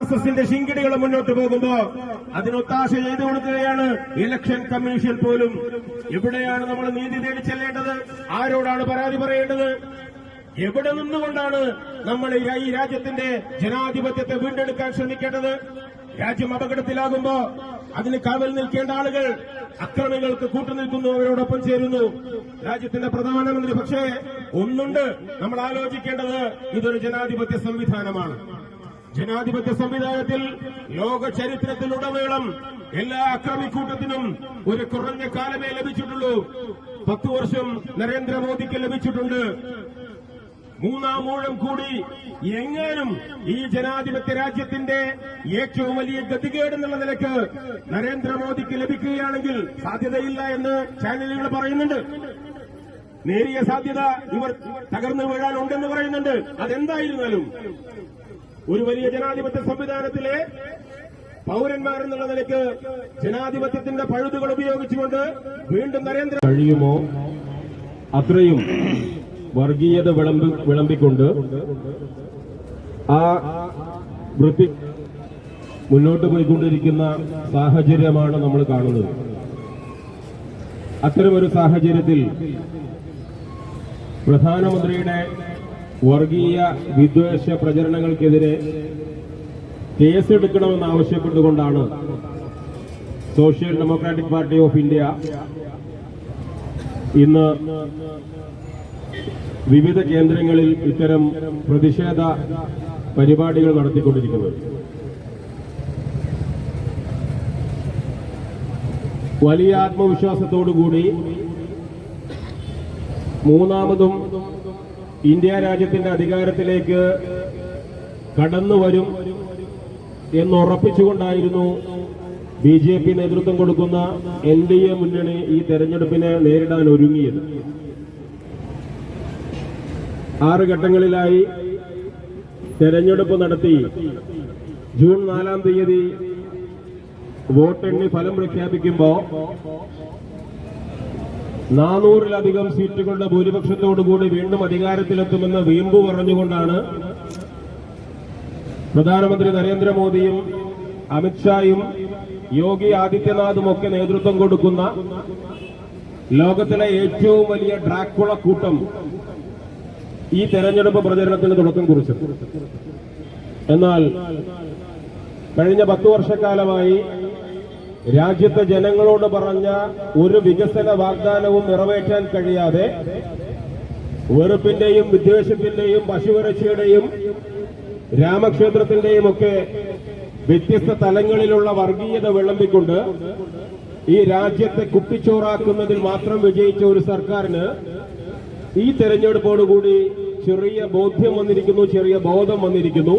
എസിന്റെ ശിങ്കിടികൾ മുന്നോട്ട് പോകുമ്പോ അതിനൊത്താശ ചെയ്തു കൊടുക്കുകയാണ്. ഇലക്ഷൻ കമ്മീഷൻ പോലും. എവിടെയാണ് നമ്മൾ നീതി തേടി ചെല്ലേണ്ടത്? ആരോടാണ് പരാതി പറയേണ്ടത്? എവിടെ നിന്നുകൊണ്ടാണ് നമ്മൾ ഈ രാജ്യത്തിന്റെ ജനാധിപത്യത്തെ വീണ്ടെടുക്കാൻ ശ്രമിക്കേണ്ടത്? രാജ്യം അപകടത്തിലാകുമ്പോ അതിന് കാവൽ നിൽക്കേണ്ട ആളുകൾ അക്രമികൾക്ക് കൂട്ടുനിൽക്കുന്നു അവരോടൊപ്പം ചേരുന്നു. രാജ്യത്തിന്റെ പ്രധാനമന്ത്രി പക്ഷേ ഒന്നുണ്ട് നമ്മൾ ആലോചിക്കേണ്ടത്. ഇതൊരു ജനാധിപത്യ സംവിധാനമാണ്. ജനാധിപത്യ സംവിധാനത്തിൽ ലോക ചരിത്രത്തിലുടനീളം എല്ലാ അക്രമിക്കൂട്ടത്തിനും ഒരു കുറഞ്ഞ കാലമേ ലഭിച്ചിട്ടുള്ളൂ. പത്ത് വർഷം നരേന്ദ്രമോദിക്ക് ലഭിച്ചിട്ടുണ്ട്. മൂന്നാം മൂഴം കൂടി എങ്ങാനും ഈ ജനാധിപത്യ രാജ്യത്തിന്റെ ഏറ്റവും വലിയ ഗതികേട് എന്നുള്ള നിലയ്ക്ക് നരേന്ദ്രമോദിക്ക് ലഭിക്കുകയാണെങ്കിൽ സാധ്യതയില്ല എന്ന് ചാനലുകൾ പറയുന്നുണ്ട്. നേരിയ സാധ്യത ഇവർ തകർന്നു വീഴാനുണ്ടെന്ന് പറയുന്നുണ്ട്. അതെന്തായിരുന്നാലും ഒരു വലിയ ജനാധിപത്യ സംവിധാനത്തിലെ പൗരന്മാർ എന്നുള്ള നിലയ്ക്ക് ജനാധിപത്യത്തിന്റെ പഴുതുകൾ ഉപയോഗിച്ചുകൊണ്ട് വീണ്ടും നരേന്ദ്ര കഴിയുമോ? അത്രയും വർഗീയത വിളമ്പി വിളമ്പിക്കൊണ്ട് ആ വൃത്തി മുന്നോട്ട് പോയിക്കൊണ്ടിരിക്കുന്ന സാഹചര്യമാണ് നമ്മൾ കാണുന്നത്. അത്തരമൊരു സാഹചര്യത്തിൽ പ്രധാനമന്ത്രിയുടെ വർഗീയ വിദ്വേഷ പ്രചരണങ്ങൾക്കെതിരെ കേസെടുക്കണമെന്ന് ആവശ്യപ്പെട്ടുകൊണ്ടാണ് Social democratic party of India ഇന്ന് വിവിധ കേന്ദ്രങ്ങളിൽ ഇത്തരം പ്രതിഷേധ പരിപാടികൾ നടത്തിക്കൊണ്ടിരിക്കുന്നത്. വലിയ ആത്മവിശ്വാസത്തോടുകൂടി മൂന്നാമതും ഇന്ത്യ രാജ്യത്തിന്റെ അധികാരത്തിലേക്ക് കടന്നു വരും എന്നുറപ്പിച്ചുകൊണ്ടായിരുന്നു ബി ജെ പി നേതൃത്വം കൊടുക്കുന്ന എൻ ഡി എ മുന്നണി ഈ തെരഞ്ഞെടുപ്പിനെ നേരിടാൻ ഒരുങ്ങിയത്. ആറ് ഘട്ടങ്ങളിലായി തെരഞ്ഞെടുപ്പ് നടത്തി. ജൂൺ നാലാം തീയതി വോട്ടെണ്ണി ഫലം പ്രഖ്യാപിക്കുമ്പോൾ നാനൂറിലധികം സീറ്റുകളുടെ ഭൂരിപക്ഷത്തോടുകൂടി വീണ്ടും അധികാരത്തിലെത്തുമെന്ന് വീമ്പു പറഞ്ഞുകൊണ്ടാണ് പ്രധാനമന്ത്രി നരേന്ദ്രമോദിയും അമിത്ഷായും യോഗി ആദിത്യനാഥും ഒക്കെ നേതൃത്വം കൊടുക്കുന്ന ലോകത്തിലെ ഏറ്റവും വലിയ ഡ്രാക്കുള കൂട്ടം ഈ തെരഞ്ഞെടുപ്പ് പ്രചരണത്തിന് തുടക്കം കുറിച്ചു എന്നാൽ കഴിഞ്ഞ പത്തു വർഷക്കാലമായി രാജ്യത്തെ ജനങ്ങളോട് പറഞ്ഞ ഒരു വികസന വാഗ്ദാനവും നിറവേറ്റാൻ കഴിയാതെ വെറുപ്പിന്റെയും വിദ്വേഷത്തിന്റെയും പശുവരക്ഷയുടെയും രാമക്ഷേത്രത്തിന്റെയും ഒക്കെ വ്യത്യസ്ത തലങ്ങളിലുള്ള വർഗീയത വിളമ്പിക്കൊണ്ട് ഈ രാജ്യത്തെ കുപ്പിച്ചോറാക്കുന്നതിൽ മാത്രം വിജയിച്ച ഒരു സർക്കാരിന് ഈ തെരഞ്ഞെടുപ്പോടുകൂടി ചെറിയ ബോധ്യം വന്നിരിക്കുന്നു ചെറിയ ബോധം വന്നിരിക്കുന്നു.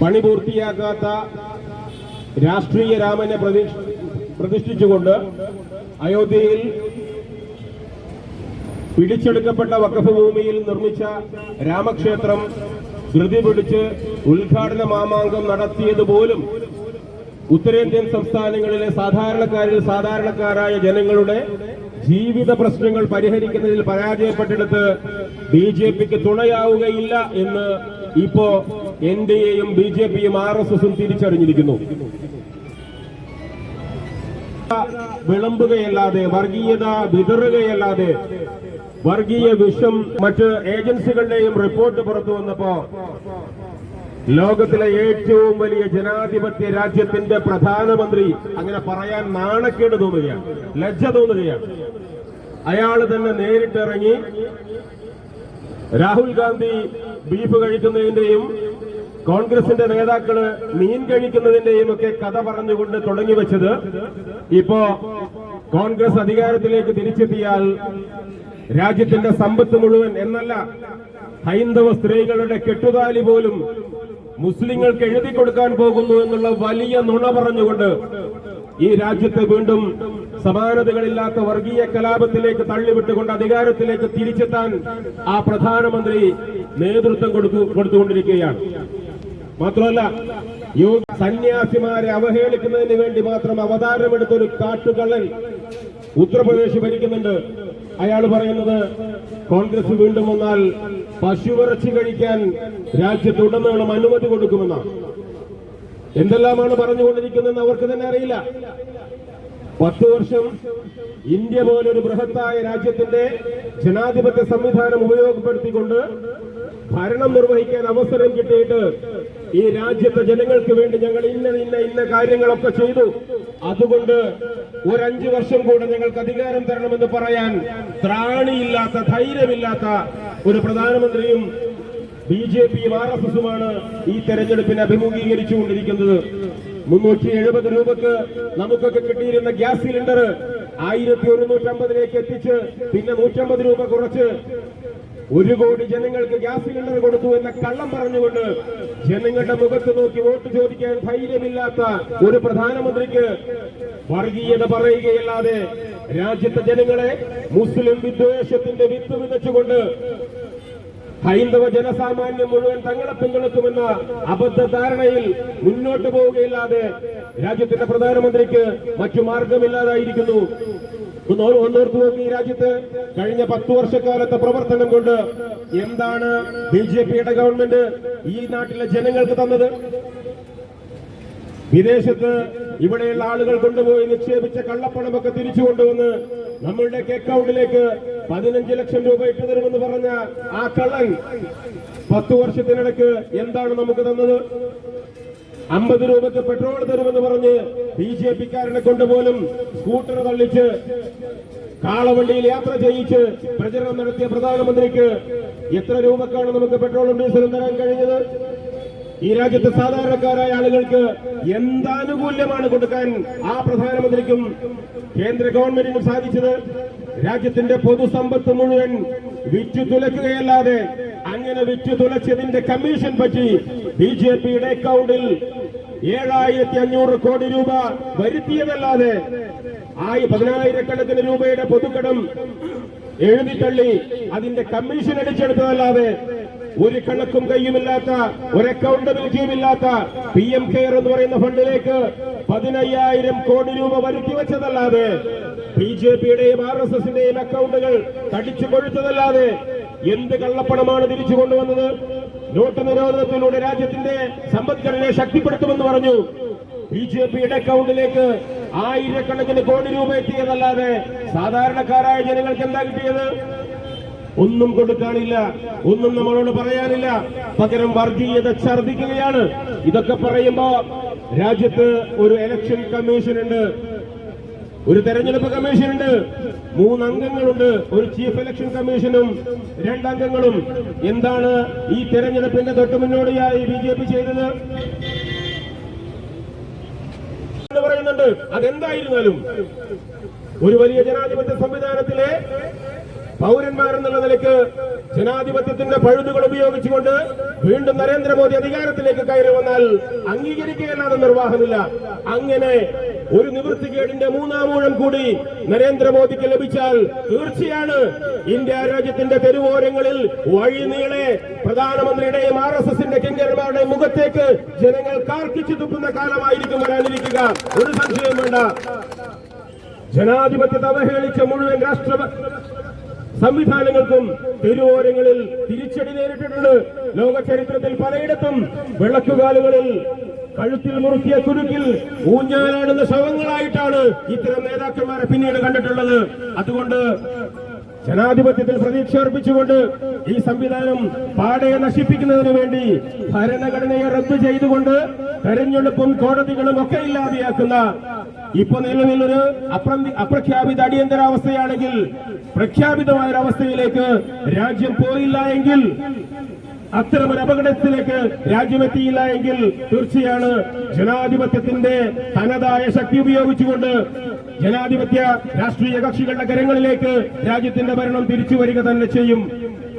പണി പൂർത്തിയാക്കാത്ത രാഷ്ട്രീയ രാമനെ പ്രതിഷ്- പ്രതിഷ്ഠിച്ചുകൊണ്ട് അയോധ്യയിൽ പിടിച്ചെടുക്കപ്പെട്ട വഖഫ് ഭൂമിയിൽ നിർമ്മിച്ച രാമക്ഷേത്രം ധൃതി പിടിച്ച് ഉദ്ഘാടന മാമാങ്കം നടത്തിയതുപോലും ഉത്തരേന്ത്യൻ സംസ്ഥാനങ്ങളിലെ സാധാരണക്കാരിൽ സാധാരണക്കാരായ ജനങ്ങളുടെ ജീവിത പ്രശ്നങ്ങൾ പരിഹരിക്കുന്നതിൽ പരാജയപ്പെട്ടെടുത്ത് ബി ജെ പിക്ക് തുണയാവുകയില്ല എന്ന് ഇപ്പോ എൻ ഡി എയും ബി ജെ പിയും ആർ എസ് എസും തിരിച്ചറിഞ്ഞിരിക്കുന്നു. വിളമ്പുകയല്ലാതെ വർഗീയത വിതറുകയല്ലാതെ വർഗീയ വിഷം മറ്റ് ഏജൻസികളുടെയും റിപ്പോർട്ട് പുറത്തു വന്നപ്പോ ലോകത്തിലെ ഏറ്റവും വലിയ ജനാധിപത്യ രാജ്യത്തിന്റെ പ്രധാനമന്ത്രി അങ്ങനെ പറയാൻ നാണക്കേട് തോന്നുകയാണ് ലജ്ജ തോന്നുകയാണ്. അയാൾ തന്നെ നേരിട്ടിറങ്ങി രാഹുൽ ഗാന്ധി ബീഫ് കഴിക്കുന്നതിന്റെയും കോൺഗ്രസിന്റെ നേതാക്കൾ മീൻ കഴിക്കുന്നതിന്റെയും ഒക്കെ കഥ പറഞ്ഞുകൊണ്ട് തുടങ്ങി വെച്ചത് ഇപ്പോ കോൺഗ്രസ് അധികാരത്തിലേക്ക് തിരിച്ചെത്തിയാൽ രാജ്യത്തിന്റെ സമ്പത്ത് മുഴുവൻ എന്നല്ല ഹൈന്ദവ സ്ത്രീകളുടെ കെട്ടുതാലി പോലും മുസ്ലിങ്ങൾക്ക് എഴുതി കൊടുക്കാൻ പോകുന്നു എന്നുള്ള വലിയ നുണ പറഞ്ഞുകൊണ്ട് ഈ രാജ്യത്തെ വീണ്ടും സമാനതകളില്ലാത്ത വർഗീയ കലാപത്തിലേക്ക് തള്ളിവിട്ടുകൊണ്ട് അധികാരത്തിലേക്ക് തിരിച്ചെത്താൻ ആ പ്രധാനമന്ത്രി നേതൃത്വം കൊടുത്തു കൊടുത്തുകൊണ്ടിരിക്കുകയാണ്. മാത്രമല്ല സന്യാസിമാരെ അവഹേളിക്കുന്നതിന് വേണ്ടി മാത്രം അവതാരമെടുത്ത ഒരു കാട്ടുകള്ളൻ ഉത്തർപ്രദേശ് ഭരിക്കുന്നുണ്ട്. അയാൾ പറയുന്നത് കോൺഗ്രസ് വീണ്ടും വന്നാൽ പശുവിറച്ചി കഴിക്കാൻ രാജ്യത്തുടനീളം അനുമതി കൊടുക്കുമെന്നാണ് എന്തെല്ലാമാണ് പറഞ്ഞുകൊണ്ടിരിക്കുന്നതെന്ന് അവർക്ക് തന്നെ അറിയില്ല. പത്ത് വർഷം ഇന്ത്യ പോലൊരു ബൃഹത്തായ രാജ്യത്തിന്റെ ജനാധിപത്യ സംവിധാനം ഉപയോഗപ്പെടുത്തിക്കൊണ്ട് ഭരണം നിർവഹിക്കാൻ അവസരം കിട്ടിയിട്ട് ഈ രാജ്യത്തെ ജനങ്ങൾക്ക് വേണ്ടി ഞങ്ങൾ ഇന്ന ഇന്ന ഇന്ന കാര്യങ്ങളൊക്കെ ചെയ്തു. അതുകൊണ്ട് ഒരു അഞ്ചു വർഷം കൂടെ ഞങ്ങൾക്ക് അധികാരം തരണമെന്ന് പറയാൻ ത്രാണിയില്ലാത്ത ധൈര്യമില്ലാത്ത ഒരു പ്രധാനമന്ത്രിയും ബി ജെ പിയും ആർ എസ് എസുമാണ് ഈ തെരഞ്ഞെടുപ്പിനെ അഭിമുഖീകരിച്ചുകൊണ്ടിരിക്കുന്നത്. മുന്നൂറ്റി എഴുപത് രൂപക്ക് നമുക്കൊക്കെ കിട്ടിയിരുന്ന ഗ്യാസ് സിലിണ്ടർ ആയിരത്തി ഒരുന്നൂറ്റമ്പതിലേക്ക് എത്തിച്ച് പിന്നെ നൂറ്റമ്പത് രൂപ കുറച്ച്. ഒരു കോടി ജനങ്ങൾക്ക് ഗ്യാസ് സിലിണ്ടർ കൊടുത്തു എന്ന കള്ളം പറഞ്ഞുകൊണ്ട് ജനങ്ങളുടെ മുഖത്ത് നോക്കി വോട്ട് ചോദിക്കാൻ ധൈര്യമില്ലാത്ത ഒരു പ്രധാനമന്ത്രിക്ക് വർഗീയത പറയുകയല്ലാതെ രാജ്യത്തെ ജനങ്ങളെ മുസ്ലിം വിദ്വേഷത്തിന്റെ വിത്ത് വിതച്ചുകൊണ്ട് ഹൈന്ദവ ജനസാമാന്യം മുഴുവൻ തങ്ങളെ പിന്തുണക്കുമെന്ന അബദ്ധ ധാരണയിൽ മുന്നോട്ട് പോവുകയില്ലാതെ രാജ്യത്തിന്റെ പ്രധാനമന്ത്രിക്ക് മറ്റു മാർഗമില്ലാതായിരിക്കുന്നു. ഒന്നോർത്ത് നോക്കി ഈ രാജ്യത്ത് കഴിഞ്ഞ പത്തു വർഷക്കാലത്തെ പ്രവർത്തനം കൊണ്ട് എന്താണ് ബി ജെ പിയുടെ ഗവൺമെന്റ് ഈ നാട്ടിലെ ജനങ്ങൾക്ക് തന്നത്? വിദേശത്ത് ഇവിടെയുള്ള ആളുകൾ കൊണ്ടുപോയി നിക്ഷേപിച്ച കള്ളപ്പണമൊക്കെ തിരിച്ചു കൊണ്ടുവന്ന് നമ്മളുടെ അക്കൗണ്ടിലേക്ക് പതിനഞ്ച് ലക്ഷം രൂപ ഇട്ടു തരുമെന്ന് പറഞ്ഞ ആ കള്ളൻ പത്തു വർഷത്തിനിടയ്ക്ക് എന്താണ് നമുക്ക് തന്നത്? അമ്പത് രൂപക്ക് പെട്രോൾ തരുമെന്ന് പറഞ്ഞ് ബി ജെ പിക്കാരനെ കൊണ്ടുപോലും സ്കൂട്ടർ തള്ളിച്ച് കാളവണ്ടിയിൽ യാത്ര ചെയ്യിച്ച് പ്രചരണം നടത്തിയ പ്രധാനമന്ത്രിക്ക് എത്ര രൂപക്കാണ് നമുക്ക് പെട്രോളും ഡീസലും തരാൻ കഴിഞ്ഞത്? ഈ രാജ്യത്തെ സാധാരണക്കാരായ ആളുകൾക്ക് എന്താനുകൂല്യമാണ് കൊടുക്കാൻ ആ പ്രധാനമന്ത്രിക്കും കേന്ദ്ര ഗവൺമെന്റിനും സാധിച്ചത്? രാജ്യത്തിന്റെ പൊതുസമ്പത്ത് മുഴുവൻ വിറ്റു തുലക്കുകയല്ലാതെ അങ്ങനെ വിറ്റു തുലച്ചതിന്റെ കമ്മീഷൻ പറ്റി ബി ജെ പിയുടെ അക്കൗണ്ടിൽ ഏഴായിരത്തി അഞ്ഞൂറ് കോടി രൂപ വരുത്തിയതല്ലാതെ ആയി പതിനായിരക്കണക്കിന് രൂപയുടെ പൊതുക്കടം എഴുതിത്തള്ളി അതിന്റെ കമ്മീഷൻ അടിച്ചെടുത്തതല്ലാതെ ഒരു കണക്കും കയ്യുമില്ലാത്ത ഒരു അക്കൗണ്ട് ഇല്ലാത്ത പി എം കെയർ എന്ന് പറയുന്ന ഫണ്ടിലേക്ക് പതിനയ്യായിരം കോടി രൂപ വരുത്തി വെച്ചതല്ലാതെ ബി ജെ പിയുടെയും ആർ എസ് എസിന്റെയും അക്കൗണ്ടുകൾ തടിച്ചു കൊഴുത്തതല്ലാതെ എന്ത് കള്ളപ്പണമാണ് തിരിച്ചു കൊണ്ടുവന്നത്? നോട്ട് നിരോധനത്തിലൂടെ രാജ്യത്തിന്റെ സമ്പദ്ഘടനയെ ശക്തിപ്പെടുത്തുമെന്ന് പറഞ്ഞു. ബി ജെ പിയുടെ അക്കൗണ്ടിലേക്ക് ആയിരക്കണക്കിന് കോടി രൂപ എത്തിയതല്ലാതെ സാധാരണക്കാരായ ജനങ്ങൾക്ക് എന്താ കിട്ടിയത്? ഒന്നും കൊടുക്കാനില്ല ഒന്നും നമ്മളോട് പറയാനില്ല. പകരം വർഗീയത ഛർദിക്കുകയാണ് ഇതൊക്കെ പറയുമ്പോ രാജ്യത്ത് ഒരു എലക്ഷൻ കമ്മീഷൻ ഉണ്ട് ഒരു തെരഞ്ഞെടുപ്പ് കമ്മീഷൻ ഉണ്ട് മൂന്ന് അംഗങ്ങളുണ്ട് ഒരു ചീഫ് ഇലക്ഷൻ കമ്മീഷനും രണ്ടംഗങ്ങളും. എന്താണ് ഈ തെരഞ്ഞെടുപ്പിന്റെ തൊട്ടു മുന്നോടിയായി ബി ജെ പി ചെയ്തത് പറയുന്നുണ്ട്. അതെന്തായിരുന്നാലും ഒരു വലിയ ജനാധിപത്യ സംവിധാനത്തിലെ പൗരന്മാരെന്നുള്ള നിലയ്ക്ക് ജനാധിപത്യത്തിന്റെ പഴുതുകൾ ഉപയോഗിച്ചുകൊണ്ട് വീണ്ടും നരേന്ദ്രമോദി അധികാരത്തിലേക്ക് കയറി വന്നാൽ അംഗീകരിക്കുകയല്ലാതെ നിർവാഹമില്ല. അങ്ങനെ ഒരു നിവൃത്തികേടിന്റെ മൂന്നാം ഊഴം കൂടി നരേന്ദ്രമോദിക്ക് ലഭിച്ചാൽ തീർച്ചയാണ് ഇന്ത്യ രാജ്യത്തിന്റെ തെരുവോരങ്ങളിൽ വഴിനീളെ പ്രധാനമന്ത്രിയുടെയും ആർ എസ് എസിന്റെ കിങ്കരന്മാരുടെയും മുഖത്തേക്ക് ജനങ്ങൾ കാർക്കിച്ചു തുപ്പുന്ന കാലമായിരിക്കും വരാനിരിക്കുക. ഒരു സംശയം വേണ്ട. ജനാധിപത്യത്തെ അവഹേളിച്ച മുഴുവൻ രാഷ്ട്ര സംവിധാനങ്ങൾക്കും തെരുവോരങ്ങളിൽ തിരിച്ചടി നേരിട്ടിട്ടുണ്ട്. ലോക ചരിത്രത്തിൽ പലയിടത്തും വിളക്കുകാലുകളിൽ കഴുത്തിൽ മുറുക്കിയ കുരുക്കിൽ ഊഞ്ഞാലാടുന്ന ശവങ്ങളായിട്ടാണ് ഇത്തരം നേതാക്കന്മാരെ പിന്നീട് കണ്ടിട്ടുള്ളത്. അതുകൊണ്ട് ജനാധിപത്യത്തിൽ പ്രതീക്ഷ അർപ്പിച്ചുകൊണ്ട് ഈ സംവിധാനം പാടെ നശിപ്പിക്കുന്നതിന് വേണ്ടി ഭരണഘടനയെ റദ്ദു ചെയ്തുകൊണ്ട് തെരഞ്ഞെടുപ്പും കോടതികളും ഒക്കെ ഇല്ലാതെയാക്കുന്ന ഇപ്പൊ നിലവിലൊരു അപ്രഖ്യാപിത അടിയന്തരാവസ്ഥയാണെങ്കിൽ പ്രഖ്യാപിതമായ അവസ്ഥയിലേക്ക് രാജ്യം പോയില്ല എങ്കിൽ അത്തരമൊരു അപകടത്തിലേക്ക് രാജ്യമെത്തിയില്ല എങ്കിൽ തീർച്ചയാണ് ജനാധിപത്യത്തിന്റെ തനതായ ശക്തി ഉപയോഗിച്ചുകൊണ്ട് ജനാധിപത്യ രാഷ്ട്രീയ കക്ഷികളുടെ കരങ്ങളിലേക്ക് രാജ്യത്തിന്റെ ഭരണം തിരിച്ചു വരിക തന്നെ ചെയ്യും.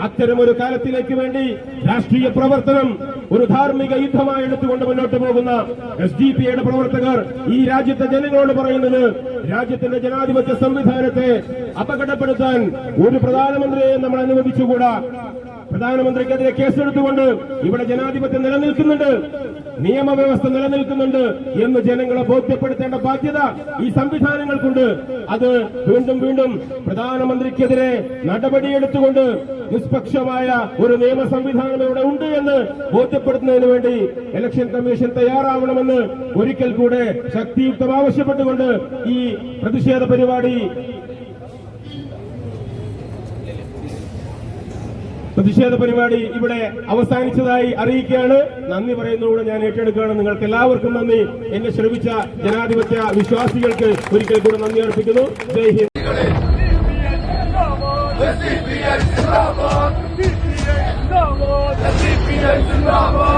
അത്തരമൊരു കാലത്തിലേക്ക് വേണ്ടി രാഷ്ട്രീയ പ്രവർത്തനം ഒരു ധാർമ്മിക യുദ്ധമായി എടുത്തുകൊണ്ട് മുന്നോട്ട് പോകുന്ന എസ് ഡി പി യുടെ പ്രവർത്തകർ ഈ രാജ്യത്തെ ജനങ്ങളോട് പറയുന്നത് രാജ്യത്തിന്റെ ജനാധിപത്യ സംവിധാനത്തെ അപകടപ്പെടുത്താൻ ഒരു പ്രധാനമന്ത്രിയെ നമ്മൾ അനുവദിച്ചുകൂടാ? പ്രധാനമന്ത്രിക്കെതിരെ കേസെടുത്തുകൊണ്ട് ഇവിടെ ജനാധിപത്യം നിലനിൽക്കുന്നുണ്ട്. നിയമവ്യവസ്ഥ നിലനിൽക്കുന്നുണ്ട് എന്ന് ജനങ്ങളെ ബോധ്യപ്പെടുത്തേണ്ട ബാധ്യത ഈ സംവിധാനങ്ങൾക്കുണ്ട്. അത് വീണ്ടും വീണ്ടും പ്രധാനമന്ത്രിക്കെതിരെ നടപടിയെടുത്തുകൊണ്ട് നിഷ്പക്ഷമായ ഒരു നിയമ സംവിധാനം ഇവിടെ ഉണ്ട് എന്ന് ബോധ്യപ്പെടുത്തുന്നതിന് വേണ്ടി ഇലക്ഷൻ കമ്മീഷൻ തയ്യാറാവണമെന്ന് ഒരിക്കൽ കൂടെ ശക്തിയുക്തം ആവശ്യപ്പെട്ടുകൊണ്ട് ഈ പ്രതിഷേധ പരിപാടി പ്രതിഷേധ പരിപാടി ഇവിടെ അവസാനിച്ചതായി അറിയിക്കുകയാണ്. നന്ദി പറയുന്നതോടെ ഞാൻ ഏറ്റെടുക്കുകയാണ്. നിങ്ങൾക്ക് എല്ലാവർക്കും നന്ദി. എന്നെ ശ്രമിച്ച ജനാധിപത്യ വിശ്വാസികൾക്ക് ഒരിക്കൽ കൂടെ നന്ദി അർപ്പിക്കുന്നു. ജയ് ഹിന്ദ്. പ്രധാനമന്ത്രിയും